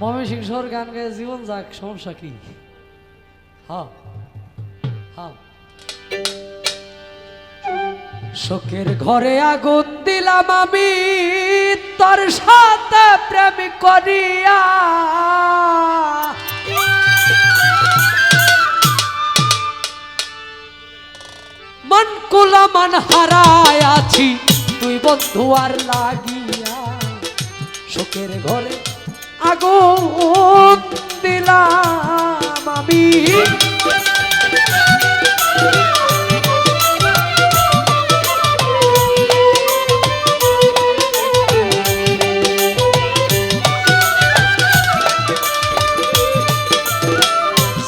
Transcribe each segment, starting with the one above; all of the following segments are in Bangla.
ময়মনসিং শহর গান গায়ে জীবন যাক, সমস্যা কি? হ্যাঁ হ্যাঁ শোকের ঘরে আগুন দিলাম আমি, তোর সাথে প্রেম করিয়া। মন কুলা মন হারায় আছি, তুই বন্ধু আর লাগিয়া। শোকের ঘরে আগুন দিলাম আমি।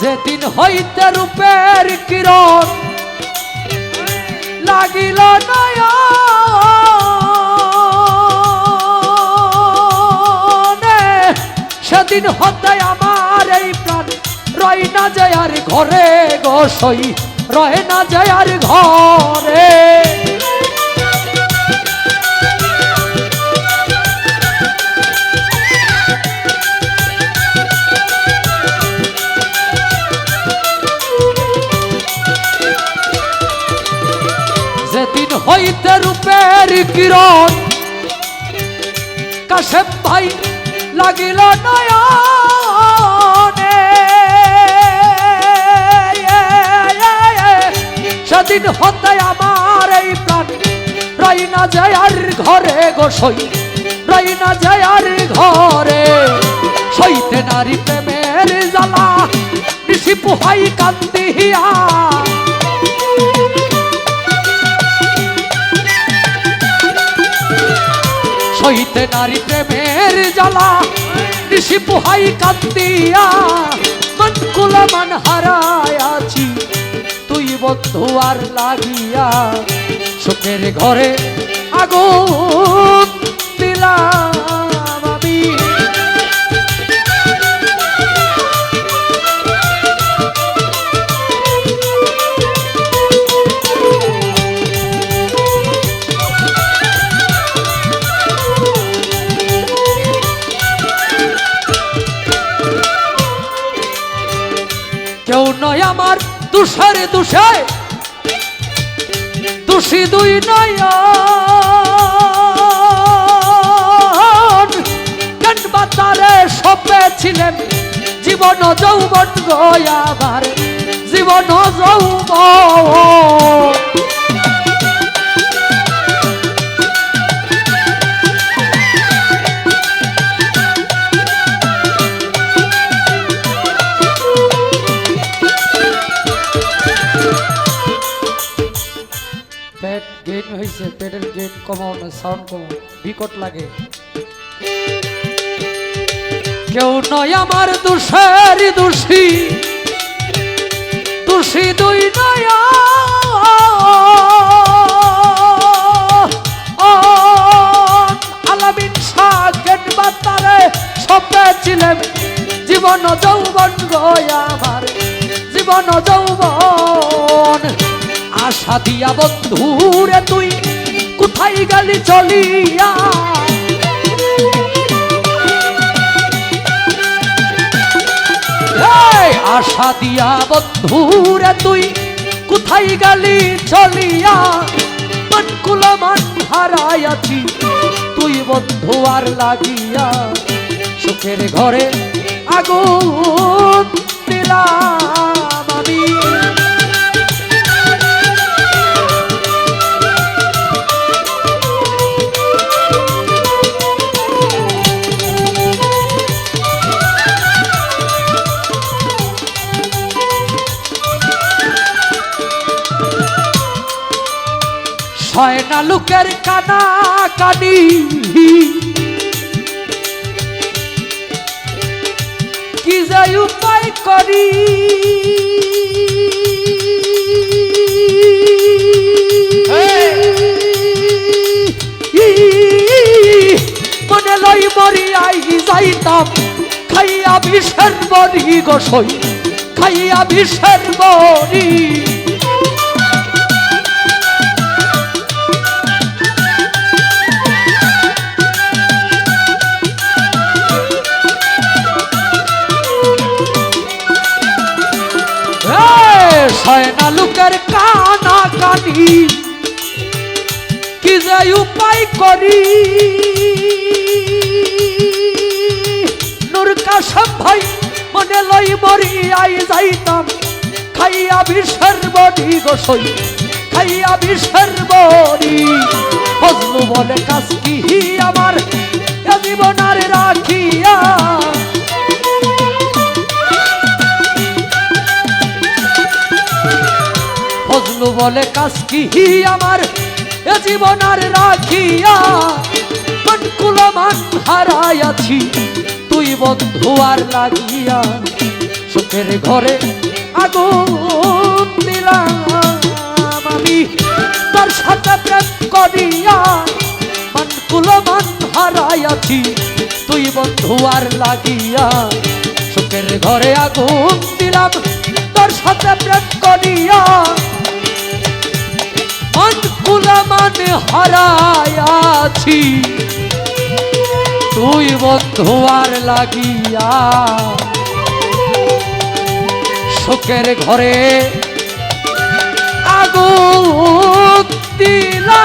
যেদিন হইতে রূপের কিরণ লাগিল নয়নে সেদিন হতে আমার এই প্রাণ। রয় না যায় আর ঘরে গসই রহে না যায় আর ঘরে। যেদিন হইতে রূপের কিরণ, কাশেম ভাই লাগিল নয়নে। সেদিন হতে আমার এই প্রাণ। রাই না যায় আর ঘরে গোসই রাই না যায় আর ঘরে। সইতে নারী প্রেমের জ্বালা। নিশি পোহাই কান্দিয়া সইতে নারী প্রেমের জ্বালা। ঋষি পুহাই কান্দিয়া, মন কুলা মন হারায় আছি। তুই বন্ধু আর লাগিয়া, সুখের ঘরে আগুন দিলাম। কেউ নয় আমার দুষের দুষে। দোষী দুই নয় কেন বাতারে সপে ছিলেন? জীবন যৌবন গয়াবার জীবন যৌবন। কমানো সাউন্ড কমানো, বিকট লাগে। কেউ নয় আমার দুষের দোষী। দোষী দুই নয়। আলামিন সপে ছিলেন। জীবন যৌবন গয়া আমার। জীবন যৌবন, আশা দিয়া বন্ধুরে তুই কোথায় গেলি চলিয়া? আশা দিয়া বন্ধুরে তুই, কোথায় গেলি চলিয়া? মন হারাইয়াছি তুই বন্ধু আর লাগিয়া। সুখের ঘরে আগুন দিলাম ছয়না লোকের কানা কানি। কি যাই উপায় করি? মনে লই মরি আই যাইতাম, খাইয়া বিষের বরি গোসই খাইয়া বিষের বরি লোকের কানা কানি কি যে উপায় করি। নূর কাসম ভাই মনে লই মরি, আই যাইতাম। খাইয়া বিষের বডি গোসই খাইয়া বিষের বডি। ফজলু বলে কাজ কি আমার, এ রাখিয়া ফজলু বলে, কাজ কি আমার? এ জীবন আর রাখিয়া মন কুলমান হারাইয়াছি। তুই বন্ধু আর লাগিয়া সুখের ঘরে আগুন দিলাম আমি। তোর সাথে প্রেম করিয়া মন কুলমান হারাইয়াছি। তুই বন্ধু আর লাগিয়া সুখের ঘরে আগুন দিলাম। তোর সাথে প্রেম করিয়া মন কুলমান হারাইয়াছি তুই বন্ধু আর লাগিয়া শোকের ঘরে আগুন দিলা।